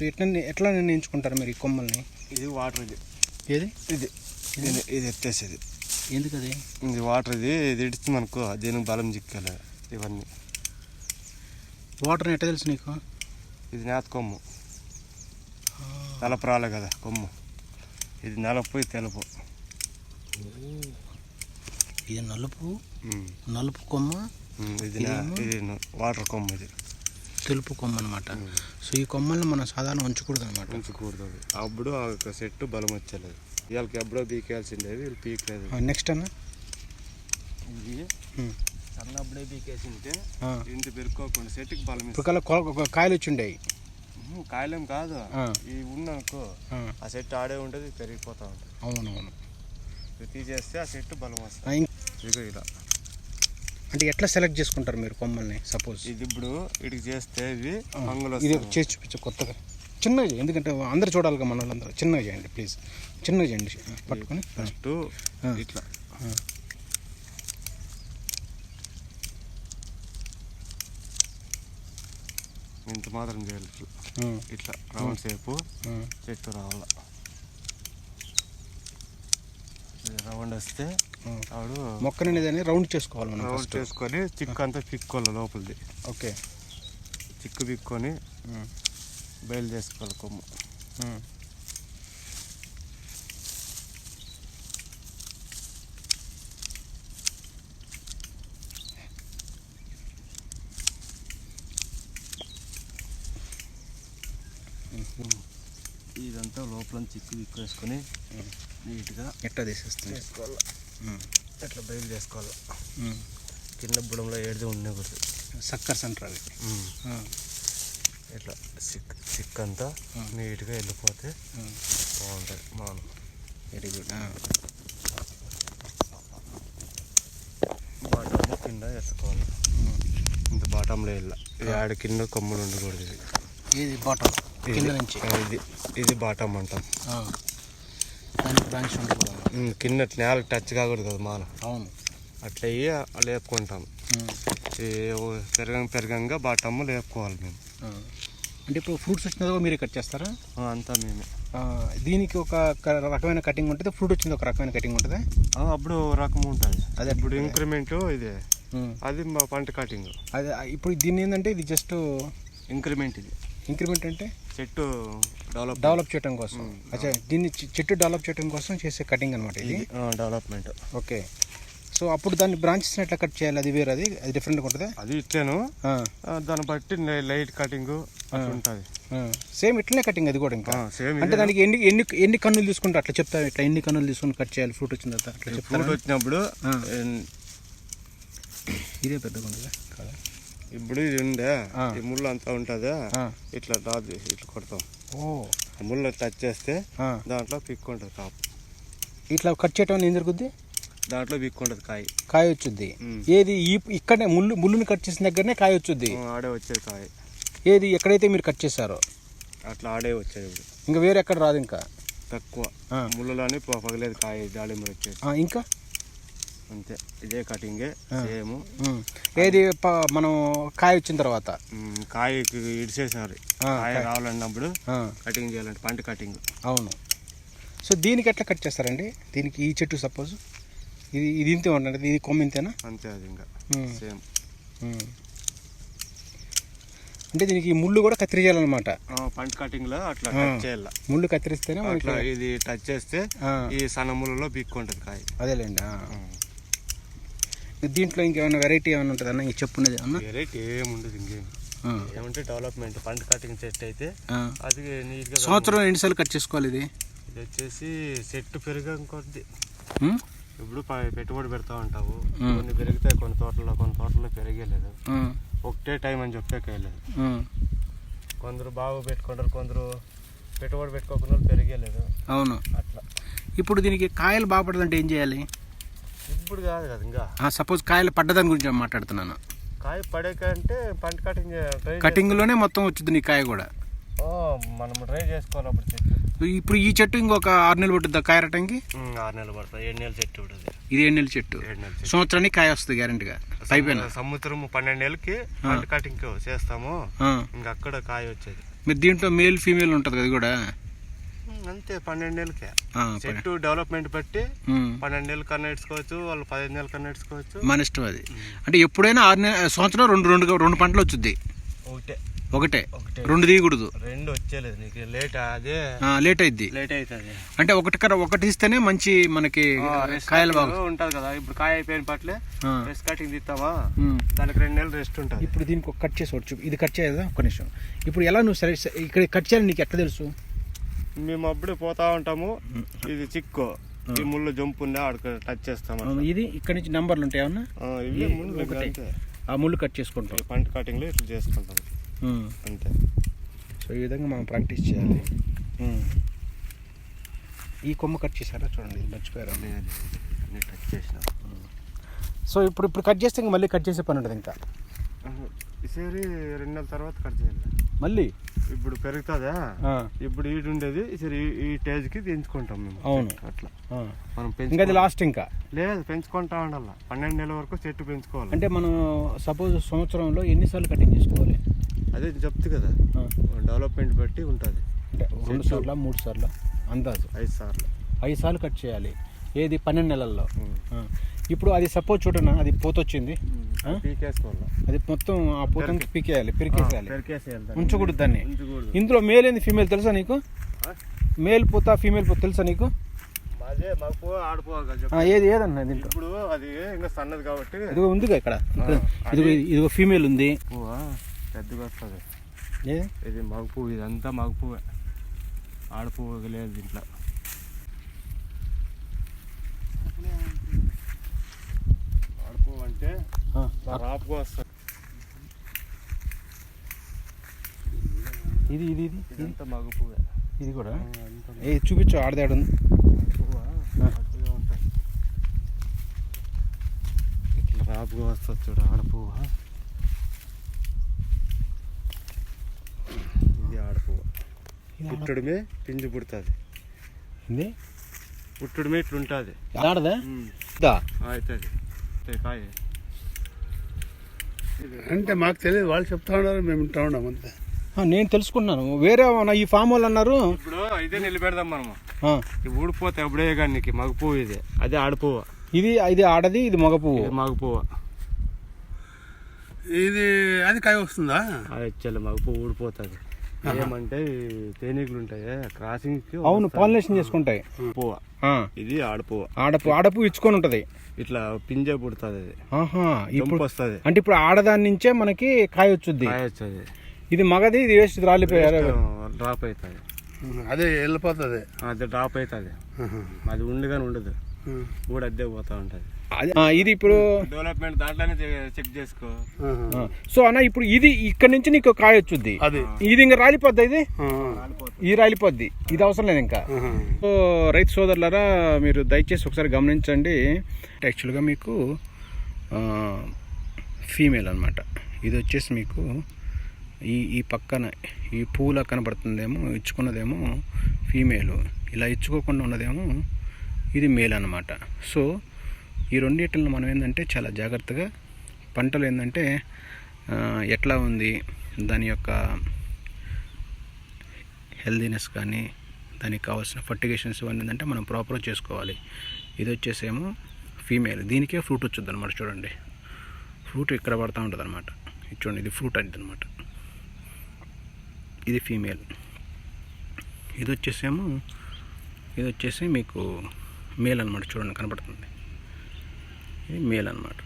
So ఎట్లా ఎట్లా నిర్ణయించుకుంటారు మీరు ఈ కొమ్మల్ని? ఇది వాటర్ ఇది. ఏది? ఇది. ఇది ఇది ఎత్తేసేది. ఎందుకు అది ఇది వాటర్ ఇది. ఇది ఇడుతుంది అనుకో దీనికి బలం చిక్కాలి ఇవన్నీ. వాటర్ ఎట్లా తెలుసు నీకు? ఇది నేత కొమ్ము. తలపరాలే కదా కొమ్ము. ఇది నలుపు ఇది తెలుపు. ఇది నలుపు. నలుపు కొమ్మ ఇది ఇది వాటర్ కొమ్ము ఇది. తెలుపు కొమ్మ అనమాట సో ఈ కొమ్మల్ని మనం సాధారణ ఉంచకూడదు అనమాట ఉంచకూడదు. అప్పుడు ఆ యొక్క చెట్టు బలం వచ్చేలేదు. వీళ్ళకి ఎప్పుడో పీకేయాల్సిండేది వీళ్ళు పీకలేదు నెక్స్ట్ అన్న? ఇది. సన్నప్పుడే పీకేసింటే ఆ. ఇంత పెరుక్కోకుండా చెట్టుకి బలం కాయలు వచ్చి ఉండేవి ఇస్తుంది కాయలేం కాదు. ఆ. ఈ ఉన్ననుకో ఆ, చెట్టు ఆడే ఉంటుంది పెరిగిపోతూ ఉంటుంది. అవునవును. తీసేస్తే ఆ చెట్టు బలం వస్తుంది. ఇదిగో ఇలా. అంటే ఎట్లా సెలెక్ట్ చేసుకుంటారు మీరు కొమ్మల్ని? సపోజ్. ఇది ఇప్పుడు ఇటుకి చేస్తే ఇవి ఇది వస్తాయి చేసి చూపించు కొత్తగా. చిన్నగా చేయి ఎందుకంటే అందరు చూడాలిగా మన వాళ్ళందరూ చిన్నగా చేయండి ప్లీజ్ చిన్నగా చేయండి. పట్టుకొని. ఫస్ట్. ఇట్లా. ఇంత మాత్రం చేయాలి ఇట్లా. రౌండ్ సేపు చెట్టు రావాల. ఇది రౌండ్ వస్తే. ఆవిడ మొక్కని అనేది రౌండ్ చేసుకోవాలి మనం రౌండ్ చేసుకొని చిక్కు అంతా పిక్కోవాలి లోపలిది. ఓకే. చిక్కు పిక్కొని బయలు చేసుకోవాలి కొమ్ము. ఇదంతా లోపల చిక్కు పిక్కు వేసుకొని నీట్గా ఎట్లా తీసేస్తుంది చేసుకోవాలి. ఆ, ఇట్లా బయలు చేసుకోవాలి. కింద బుడంలో ఏడిది ఉండకూడదు సక్కర్స్ అంటారు అవి ఇట్లా సిక్ సిక్ అంతా. నీట్గా వెళ్ళిపోతే. బాగుంటుంది. మాను వెరీ గుడ్ బాటంలో కింద ఎత్తుకోవాలి. ఇంత బాటంలో వెళ్ళా ఆడ కింద కొమ్ములు ఉండకూడదు ఇది. ఇది బాటం ఇది- కింద నుంచి ఇది ఇది బాటం అంటాం. దానికి బ్రాంచ్ ఉమ్, కింద నేలకు టచ్ కాకూడదు కదా మాన అవును. అట్లా అయ్యి లేపుకుంటాం. పెరగంగా పెరగంగా బాటమ్ము లేపుకోవాలి మేము. అంటే ఇప్పుడు ఫ్రూట్స్ వచ్చిన మీరు కట్ చేస్తారా? అంతా మేమే. దీనికి ఒక రకమైన కటింగ్ ఉంటుంది? ఫ్రూట్ వచ్చింది ఒక రకమైన కటింగ్ ఉంటుంది? అప్పుడు రకం ఉంటుంది. అదే. ఇప్పుడు ఇంక్రిమెంట్ ఇదే. అది మా పంట కటింగ్ అదే ఇప్పుడు దీన్ని ఏంటంటే ఇది జస్ట్ ఇంక్రిమెంట్ ఇది. ఇంక్రిమెంట్ అంటే? చెట్టు డెవలప్ డెవలప్ చేయడం. కోసం. అచ్చా దీన్ని చెట్టు డెవలప్ చేయడం కోసం చేసే కటింగ్ అనమాట ఇది? Development okay. సో అప్పుడు దాన్ని బ్రాంచెస్ ఎట్లా కట్ చేయాలి? అది వేరే అది? అది డిఫరెంట్గా ఉంటుందా? అది ఇట్లేను. దాన్ని బట్టి లైట్ కటింగ్ ఉంటుంది. సేమ్ ఇట్లనే కటింగ్ అది కూడా ఇంకా? సేమ్ అంటే దానికి ఎన్ని ఎన్ని ఎన్ని కన్నులు తీసుకుంటే అట్లా చెప్తారు ఇట్లా ఎన్ని కన్నులు తీసుకుని కట్ చేయాలి? ఫ్రూట్ వచ్చిన తర్వాత అట్లా ఫ్రూట్ వచ్చినప్పుడు ఇదే పెద్దగా ఉంటుందా కాదా? ఇప్పుడు ఇది ఉండే. ఈ ముళ్ళు అంతా ఉంటుందా. ఇట్లా రాదు ఇట్లా కొడతాం. ఓ. ఆ ముళ్ళు టచ్ చేస్తే. దాంట్లో పిక్ ఉంటుంది కాపు ఇట్లా కట్ చేయటం ఏం జరుగుద్ది? దాంట్లో పిక్ ఉంటుంది కాయ. కాయ వచ్చుద్ది. ఏది ఈ ఇక్కడనే ముళ్ళు ముళ్ళుని కట్ చేసిన దగ్గరనే కాయ వచ్చుద్ది. ఆడే వచ్చేది కాయ. ఏది ఎక్కడైతే మీరు కట్ చేశారో. అట్లా ఆడే వచ్చేది ఇప్పుడు. ఇంకా వేరే ఎక్కడ రాదు ఇంకా? తక్కువ. ముళ్ళలోనే పగలేదు కాయ దాళింబడి వచ్చేది. ఇంకా? అంతే. ఇదే కటింగే సేమ్. ఏది మనం కాయ వచ్చిన తర్వాత? కాయకి ఇడిసేసారు కాయ రావాలన్నప్పుడు కటింగ్ చేయాలంటే పంట కటింగ్. అవును. సో దీనికి ఎట్లా కట్ చేస్తారండి? దీనికి ఈ చెట్టు సపోజ్? ఇది ఇది ఇంతే ఉండండి ఇది కొమ్మ ఇంతేనా? అంతే అది ఇంకా. సేమ్. అంటే దీనికి ముళ్ళు కూడా కత్తిరించాలన్నమాట పంట కటింగ్లో అట్లా చేయాల. ముళ్ళు కత్తిరిస్తేనే ఇది టచ్ చేస్తే ఈ సన్నములలో బిక్కుంటది కాయ. అదేలేండి. దీంట్లో ఇంకేమైనా వెరైటీ ఏమైనా ఉంటుందన్న ఈ చెప్పున్నది అన్న వెరైటీ ఏముండదు ఇంకేం. ఏమంటే డెవలప్మెంట్ పంట కటింగ్ చెట్టు అయితే. అది నీట్గా సంవత్సరం ఎన్నిసార్లు కట్ చేసుకోవాలి ఇది? ఇది వచ్చేసి చెట్టు పెరగం కొద్ది ఇప్పుడు పెట్టుబడి పెడతా ఉంటావు. కొన్ని పెరుగుతాయి కొన్ని తోటల్లో కొన్ని తోటల్లో పెరిగేలేదు ఒకటే టైం అని చెప్పేకేయలేదు ఆ, కొందరు బాగా పెట్టుకుంటారు కొందరు పెట్టుబడి పెట్టుకోకుండా పెరిగేలేదు అవును. అట్లా. ఇప్పుడు దీనికి కాయలు బాగుపడాలంటే ఏం చేయాలి? ఇప్పుడు కాదు కదా ఇంకా. సపోజ్ కాయలు పడ్డదాని గురించి మాట్లాడుతున్నాను. కాయ పడే కంటే పంట కటింగ్ ట్రై కటింగ్లోనే మొత్తం వచ్చింది నీ కాయ కూడా. మనం ట్రై చేసుకోవాలి అప్పుడు చెట్టు. ఇప్పుడు ఈ చెట్టు ఇంకొక ఆరు నెలలు పట్టుద్దా కాయ రటానికి ఉమ్, ఆరు నెలలు పడుతుంది. ఏడు నెలల చెట్టు ఇది ఏడు నెలల చెట్టు. సంవత్సరానికి కాయ వస్తుంది గ్యారంటీగా. పైపోయిన సముద్రం పన్నెండు నెలలకి పంట కటింగ్ చేస్తాము. ఇంక అక్కడ కాయ వచ్చేది. మీరు దీంట్లో మేల్ ఫీమేల్ ఉంటుంది కదా కూడా. అంతే పన్నెండు నెలలకే. చెట్టు డెవలప్మెంట్ బట్టి ఉమ్. పన్నెండు నెలలు కన్నా ఇడ్చుకోవచ్చు వాళ్ళు పదిహేను నెలలు కన్నా ఇడ్చుకోవచ్చు మన ఇష్టం అది. అంటే ఎప్పుడైనా ఆరు నెల సంవత్సరం రెండు రెండు రెండు పంటలు వచ్చుద్ది. ఒకటే. ఒకటే. ఒకటే. రెండు తీయకూడదు రెండు వచ్చేలేదు నీకు లేట్ అదే. ఆ, లేట్ అయిద్ది. లేట్ అవుతుంది అంటే ఒకటి కర ఒకటి ఇస్తేనే మంచి మనకి కాయలు బాగా ఉంటుంది కదా ఇప్పుడు కాయ అయిపోయిన పట్లే. రెస్ట్ కటింగ్ తీస్తామా ఉమ్. దానికి రెండు నెలలు రెస్ట్ ఉంటుంది. ఇప్పుడు దీనికి ఒక కట్ చేసి వచ్చు ఇది కట్ చేయదా? ఒక్క నిమిషం. ఇప్పుడు ఎలా నువ్వు సరే ఇక్కడ కట్ చేయాలని నీకు ఎట్లా తెలుసు? మేము అప్పుడే పోతా ఉంటాము. ఇది చిక్కు. ఈ ముళ్ళు జంపు ఉండే ఆడ టచ్ చేస్తాము ఇది ఇక్కడ నుంచి నంబర్లు ఉంటాయి ఏమన్నా ఆ, ఇవి ముళ్ళు ఆ కట్ చేసుకుంటాం. పంట కటింగ్లో ఇట్లా చేసుకుంటాం. అంతే. సో ఈ విధంగా మనం ప్రాక్టీస్ చేయాలి. ఈ కొమ్మ కట్ చేశారా చూడండి మర్చిపోయారు? టచ్ చేసినాం. సో ఇప్పుడు ఇప్పుడు కట్ చేస్తే ఇంకా మళ్ళీ కట్ చేసే పని ఉంటుంది ఇంకా? ఈసారి రెండు నెలల తర్వాత కట్ చేయాలి. మళ్ళీ? ఇప్పుడు పెరుగుతుందా? ఇప్పుడు ఈడు ఉండేది ఈసారి ఈ- స్టేజ్కి దించుకుంటాం మేము. అవును. అట్లా. మనం ఇంకా అది పెంచుకో లాస్ట్ ఇంకా? లేదు పెంచుకుంటా ఉండాల. పన్నెండు నెలల వరకు చెట్టు పెంచుకోవాలి. అంటే మనం సపోజ్ సంవత్సరంలో ఎన్నిసార్లు కటింగ్ చేసుకోవాలి? అదే చెప్తు కదా. డెవలప్మెంట్ బట్టి ఉంటుంది. అంటే రెండు సార్లు మూడు సార్లు? అందాజు. ఐదు సార్లు. ఐదు సార్లు కట్ చేయాలి. ఏది? పన్నెండు నెలల్లో. ఇప్పుడు అది సపోజ్ చూడనా అది పూత వచ్చింది ఆ? పీకేసుకోవాలి? అది మొత్తం ఆ పూతని పీకేయాలి పెరికేసేయాలి. ఉంచకూడదు దాన్ని. ఇందులో మేల్ ఏంది ఫీమేల్ తెలుసా నీకు? మేల్ పూత ఫీమేల్ పూత తెలుసా నీకు? ఏది ఏదన్నా దీంట్లో? ఇప్పుడు అది ఇంకా సన్నది కాబట్టి. ఇదిగో ఉందిగా ఇక్కడ. ఆ, ఇదిగో ఫీమేల్ ఉంది. పువ్వా? పెద్దగా వస్తుంది. ఇది మగ పువ్వు ఇదంతా మగ పువ్వే. ఆడపువ్వు లేదు దీంట్లో. ఆ, రాపుగా వస్తుంది ఇది ఇది ఇది ఇది. ఇదంతా మగ పువ్వే. ఇది కూడా? ఏ చూపించు ఆడదాడు. ఇట్లా రాపుగా వస్తుంది చూడు ఆడపువ్వు ఇది ఆడపువ్వు పుట్టుడిమే పిండి పుడుతుంది. ఇది పుట్టుడిమే ఇట్లుంటుంది. ఆడదా? అవుతుంది కాయ. అంటే మాకు తెలియదు వాళ్ళు చెప్తా ఉన్నారు మేము వింటా ఉన్నాం అంతే. ఆ, నేను తెలుసుకున్నాను వేరే ఈ ఫామ్ వాళ్ళు అన్నారు? ఇప్పుడు ఇదే నిలబెడదాం మనము. ఆ, ఇది ఊడిపోతే ఎప్పుడే కానీ నీకు మగ పువ్వు ఇది. అదే ఆడపువ్వు. ఇది ఇది ఆడది ఇది మగ పువ్వు ఇది మగ పువ్వు ఇది అది కాయ వస్తుందా? అది వచ్చేది మగ పువ్వు ఊడిపోతుంది. ఏమంటే ఈ తేనీగలు ఉంటాయి క్రాసింగ్ అవును పాలినేషన్ చేసుకుంటాయి. పువ్వు? ఆ, ఇది ఆడపువ్వు. ఆడపు ఆడపు ఇచ్చుకొని ఉంటది. ఇట్లా పింజ పుడుతుంది ఇప్పుడు వస్తుంది అంటే ఇప్పుడు ఆడదాని నుంచే మనకి కాయ వచ్చుద్ది. కాయ వచ్చేది ఇది మగది ఇది వేస్ట్ రాలిపోయారు డ్రాప్ అవుతుంది అదే వెళ్ళిపోతుంది. అది డ్రాప్ అవుతుంది అది ఉండి కానీ ఉండదు. కూడా అద్దె పోతా ఉంటుంది. ఇది ఇప్పుడు డెవలప్మెంట్ దాంట్లోనే చెక్ చేసుకో. సో అన్న ఇప్పుడు ఇది ఇక్కడ నుంచి నీకు కాయ వచ్చుద్ది అది. ఇది ఇంకా రాలిపోద్ది ఇది? ఇది రాలిపోద్ది. ఇది అవసరం లేదు ఇంకా. సో రైతు సోదరులారా మీరు దయచేసి ఒకసారి గమనించండి. యాక్చువల్గా మీకు ఫీమేల్ అన్నమాట. ఇది వచ్చేసి మీకు ఈ ఈ పక్కన ఈ పూల కనబడుతుందేమో ఇచ్చుకున్నదేమో ఫీమేలు ఇలా ఇచ్చుకోకుండా ఉన్నదేమో ఇది మేల్ అన్నమాట. సో ఈ రెండింటిని మనం ఏంటంటే చాలా జాగ్రత్తగా పంటలు ఏంటంటే ఎట్లా ఉంది దాని యొక్క హెల్దీనెస్ కానీ దానికి కావాల్సిన ఫర్టిగేషన్స్ ఇవన్నీ ఏంటంటే మనం ప్రాపర్గా చేసుకోవాలి. ఇది వచ్చేసేమో ఫీమేల్. దీనికే ఫ్రూట్ వచ్చుద్ది అనమాట చూడండి. ఫ్రూట్ ఇక్కడ పడుతూ ఉంటుంది అనమాట చూడండి ఇది ఫ్రూట్ అనేది అనమాట ఇది ఫీమేల్. ఇది వచ్చేసేమో ఇది వచ్చేసి మీకు మేల్ అనమాట చూడండి కనపడుతుంది. ఇది మేల్ అనమాట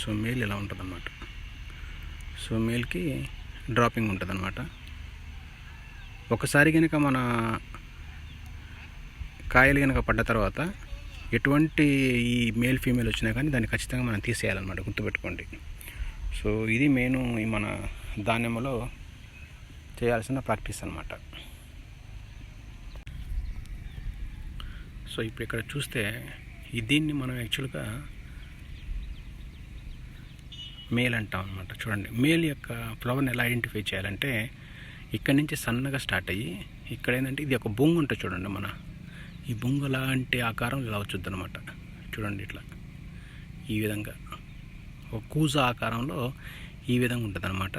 సో మేల్ ఇలా ఉంటుందన్నమాట. సో మేల్కి డ్రాపింగ్ ఉంటుందన్నమాట. ఒకసారి కనుక మన కాయలు కనుక పడ్డ తర్వాత ఎటువంటి ఈ మేల్ ఫీమేల్ వచ్చినా కానీ దాన్ని ఖచ్చితంగా మనం తీసేయాలన్నమాట గుర్తుపెట్టుకోండి. సో ఇది మెయిన్ ఈ మన ధాన్యంలో చేయాల్సిన ప్రాక్టీస్ అనమాట సో ఇప్పుడు ఇక్కడ చూస్తే దీన్ని మనం యాక్చువల్గా మేల్ అంటాం అనమాట చూడండి మేల్ యొక్క ఫ్లవర్ని ఎలా ఐడెంటిఫై చేయాలంటే ఇక్కడ నుంచి సన్నగా స్టార్ట్ అయ్యి ఇక్కడ ఏంటంటే ఇది ఒక బొంగు ఉంటుంది చూడండి మన. ఈ బొంగు లాంటి ఆకారం ఇలా వచ్చుద్ది అనమాట చూడండి ఇట్లా. ఈ విధంగా ఒక కూజ ఆకారంలో ఈ విధంగా ఉంటుంది అనమాట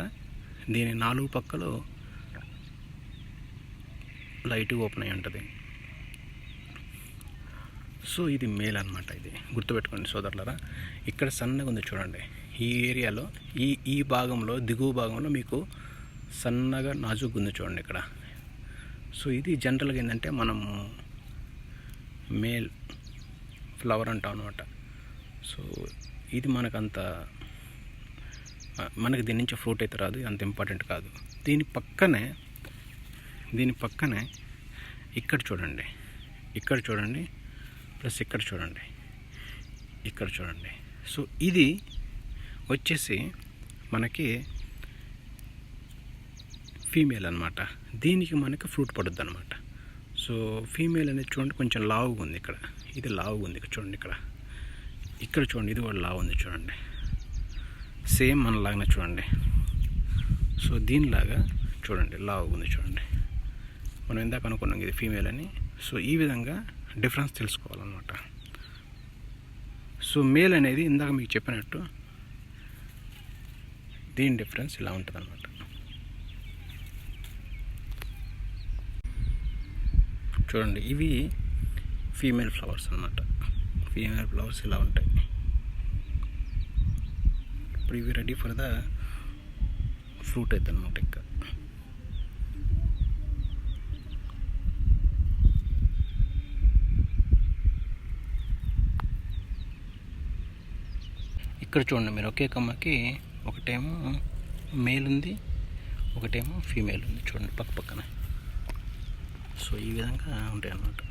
దీని నాలుగు పక్కలు లైట్ ఓపెన్ అయి ఉంటుంది. సో ఇది మేల్ అనమాట ఇది. గుర్తుపెట్టుకోండి సోదరులరా. ఇక్కడ సన్నగా ఉంది చూడండి. ఈ ఏరియాలో ఈ ఈ భాగంలో దిగువ భాగంలో మీకు సన్నగా నాజుకు ఉంది చూడండి ఇక్కడ. సో ఇది జనరల్గా ఏంటంటే మనము మేల్ ఫ్లవర్ అంటాం అనమాట సో ఇది మనకంత మనకి దీని నుంచి ఫ్రూట్ అయితే రాదు అంత ఇంపార్టెంట్ కాదు. దీని పక్కనే దీని పక్కనే ఇక్కడ చూడండి. ఇక్కడ చూడండి. ప్లస్ ఇక్కడ చూడండి. ఇక్కడ చూడండి. సో ఇది వచ్చేసి మనకి ఫీమేల్ అనమాట దీనికి మనకి ఫ్రూట్ పడుద్ది అనమాట సో ఫీమేల్ అనేది చూడండి కొంచెం లావుగా ఉంది ఇక్కడ. ఇది లావుగా ఉంది ఇక్కడ చూడండి ఇక్కడ. ఇక్కడ చూడండి ఇది కూడా లావు ఉంది చూడండి. సేమ్ మనలాగానే చూడండి. సో దీనిలాగా చూడండి లావుగా ఉంది చూడండి. మనం ఇందాక అనుకున్నాం ఇది ఫీమేల్ అని. సో ఈ విధంగా డిఫరెన్స్ తెలుసుకోవాలన్నమాట. సో మేల్ అనేది ఇందాక మీకు చెప్పినట్టు దీని డిఫరెన్స్ ఇలా ఉంటుంది అనమాట చూడండి ఇవి ఫీమేల్ ఫ్లవర్స్ అన్నమాట. ఫీమేల్ ఫ్లవర్స్ ఇలా ఉంటాయి. ఇప్పుడు ఇవి రెడీ ఫర్ ద ఫ్రూట్ అవుతుంది అనమాట ఇంకా. ఇక్కడ చూడండి మీరు ఒకే కొమ్మకి ఒకటేమో మేల్ ఉంది ఒకటేమో ఫీమేల్ ఉంది. చూడండి పక్క పక్కన. సో ఈ విధంగా ఉంటాయి అన్నమాట